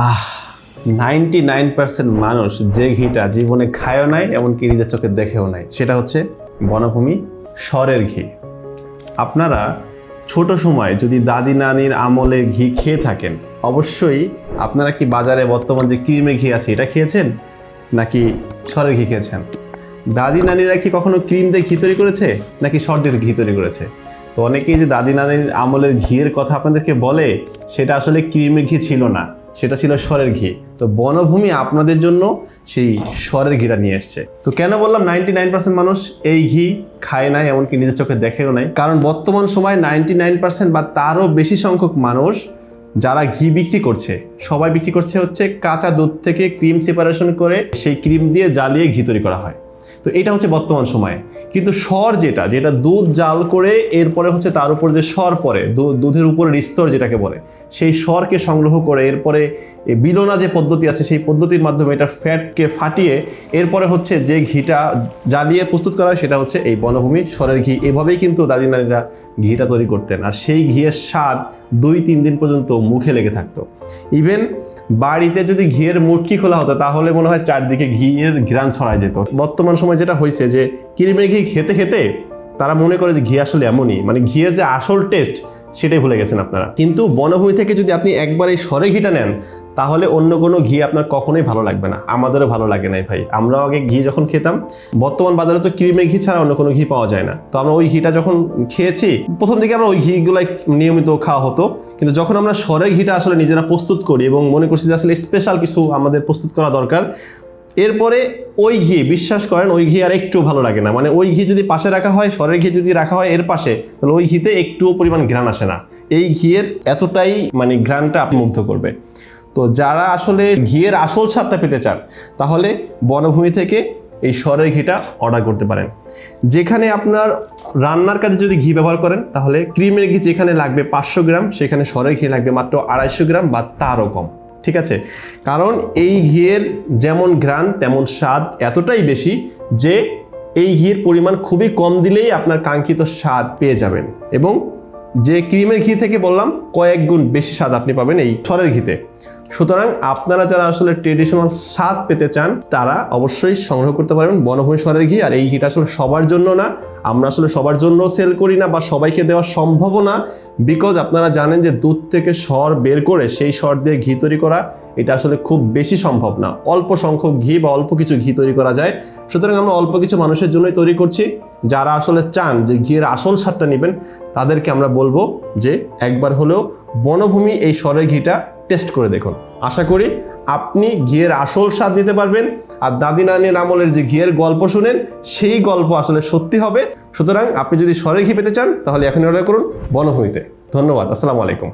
আহ ninety nine percent মানুষ যে ঘিটা জীবনে খায়ও নাই, এমনকি নিজের চোখে দেখেও নাই, সেটা হচ্ছে বনভূমি স্বরের ঘি। আপনারা ছোট সময় যদি দাদি নানির আমলে ঘি খেয়ে থাকেন, অবশ্যই আপনারা কি বাজারে বর্তমান যে ক্রিমের ঘি আছে, এটা খেয়েছেন? নাকি স্বরের ঘি খেয়েছেন? দাদি নানিরা কি কখনো ক্রিম দিয়ে ঘি তৈরি করেছে? নাকি সর দিয়ে ঘি তৈরি করেছে? তো অনেকেই যে দাদি নানির আমলের ঘিয়ের কথা আপনাদেরকে বলে, সেটা আসলে ক্রিমের ঘি ছিল না। সেটা ছিল স্বরের ঘি। তো বনভূমি আপনাদের জন্য সেই স্বরের ঘিটা নিয়ে এসছে। তো কেন বললাম নাইনটি নাইন পার্সেন্ট মানুষ এই ঘি খায় নাই, এমনকি নিজের চোখে দেখেও নাই? কারণ বর্তমান সময় নাইনটি নাইন পার্সেন্ট বা তারও বেশি সংখ্যক মানুষ যারা ঘি বিক্রি করছে, সবাই বিক্রি করছে হচ্ছে কাঁচা দুধ থেকে ক্রিম সেপারেশন করে সেই ক্রিম দিয়ে জ্বালিয়ে ঘি তৈরি করা হয়। তো এটা হচ্ছে বর্তমান সময়ে। কিন্তু স্বর যেটা যেটা দুধ জাল করে এরপরে হচ্ছে তার উপর যে স্বর পরে দুধের উপরের স্তর যেটাকে বলে, সেই স্বরকে সংগ্রহ করে, এরপরে বিলোনা যে পদ্ধতি আছে, সেই পদ্ধতির মাধ্যমে এটা ফ্যাটকে ফাটিয়ে, এরপরে হচ্ছে যে ঘিটা জ্বালিয়ে প্রস্তুত করা হয়, সেটা হচ্ছে এই বনভূমি স্বরের ঘি। এভাবেই কিন্তু দাদি নারীরা ঘিটা তৈরি করতেন। আর সেই ঘিয়ের স্বাদ দুই তিন দিন পর্যন্ত মুখে লেগে থাকতো। ইভেন বাড়িতে যদি ঘিয়ের মুটকি খোলা হতো, তাহলে মনে হয় চারদিকে ঘিয়ের ঘ্রাণ ছড়ায় যেত। বর্তমান সময় যেটা হয়েছে যে, কিরিমের ঘি খেতে খেতে তারা মনে করে যে ঘি আসলে এমনই। মানে ঘিয়ের যে আসল টেস্ট সেটাই ভুলে গেছেন আপনারা। কিন্তু বনভূমি থেকে যদি আপনি একবার এই সরে ঘিটা নেন তাহলে অন্য কোনো ঘি আপনার কখনোই ভালো লাগবে না। আমাদেরও ভালো লাগে নাই ভাই। আমরাও আগে ঘি যখন খেতাম, বর্তমান বাজারে তো ক্রিমের ঘি ছাড়া অন্য কোনো ঘি পাওয়া যায় না। তো আমরা ওই ঘিটা যখন খেয়েছি, প্রথম দিকে আমরা ওই ঘিগুলাই নিয়মিত খাওয়া হতো। কিন্তু যখন আমরা সরের ঘিটা আসলে নিজেরা প্রস্তুত করি এবং মনে করছি যে আসলে স্পেশাল কিছু আমাদের প্রস্তুত করা দরকার, এরপরে ওই ঘি, বিশ্বাস করেন, ওই ঘি আর একটু ভালো লাগে না। মানে ওই ঘি যদি পাশে রাখা হয় সরের ঘি যদি রাখা হয় এর পাশে, তাহলে ওই ঘিতে একটুও পরিমাণ ঘ্রাণ আসে না। এই ঘিয়ের এতটাই মানে ঘ্রাণটা আপনি মুগ্ধ করবে। তো যারা আসলে ঘিয়ের আসল স্বাদটা পেতে চান, তাহলে বনভূমি থেকে এই সরের ঘিটা অর্ডার করতে পারেন। যেখানে আপনার রান্নার কাজে যদি ঘি ব্যবহার করেন, তাহলে ক্রিমের ঘি যেখানে লাগবে পাঁচশো গ্রাম, সেখানে সরের ঘি লাগবে মাত্র আড়াইশো গ্রাম বা তারও কম। ঠিক আছে? কারণ এই ঘিয়ের যেমন ঘ্রাণ, তেমন স্বাদ এতটাই বেশি যে এই ঘিয়ের পরিমাণ খুবই কম দিলেই আপনার কাঙ্ক্ষিত স্বাদ পেয়ে যাবেন। এবং যে ক্রিমের ঘি থেকে বললাম, কয়েক গুণ বেশি স্বাদ আপনি পাবেন এই সরের ঘিতে। সুতরাং আপনারা যারা আসলে ট্রেডিশনাল স্বাদ পেতে চান, তারা অবশ্যই সংগ্রহ করতে পারবেন বনভূমি সরের ঘি। আর এই ঘিটা আসলে সবার জন্য না, আমরা আসলে সবার জন্য সেল করি না বা সবাইকে দেওয়া সম্ভবও না। বিকজ আপনারা জানেন যে দুধ থেকে সর বের করে সেই সর দিয়ে ঘি তৈরি করা, এটা আসলে খুব বেশি সম্ভব না। অল্প সংখ্যক ঘি বা অল্প কিছু ঘি তৈরি করা যায়। সুতরাং আমরা অল্প কিছু মানুষের জন্যই তৈরি করছি। যারা আসলে চান যে ঘিয়ের আসল স্বাদটা নেবেন, তাদেরকে আমরা বলব যে একবার হলেও বনভূমি এই সরের ঘিটা টেস্ট করে দেখুন। আশা করি আপনি ঘিয়ের আসল স্বাদ নিতে পারবেন আর দাদি নানির আমলের যে ঘিয়ের গল্প শুনেন, সেই গল্প আসলে সত্যি হবে। সুতরাং আপনি যদি সরের ঘি পেতে চান, তাহলে এখনই অর্ডার করুন বনভূমিতে। ধন্যবাদ, আসসালামু আলাইকুম।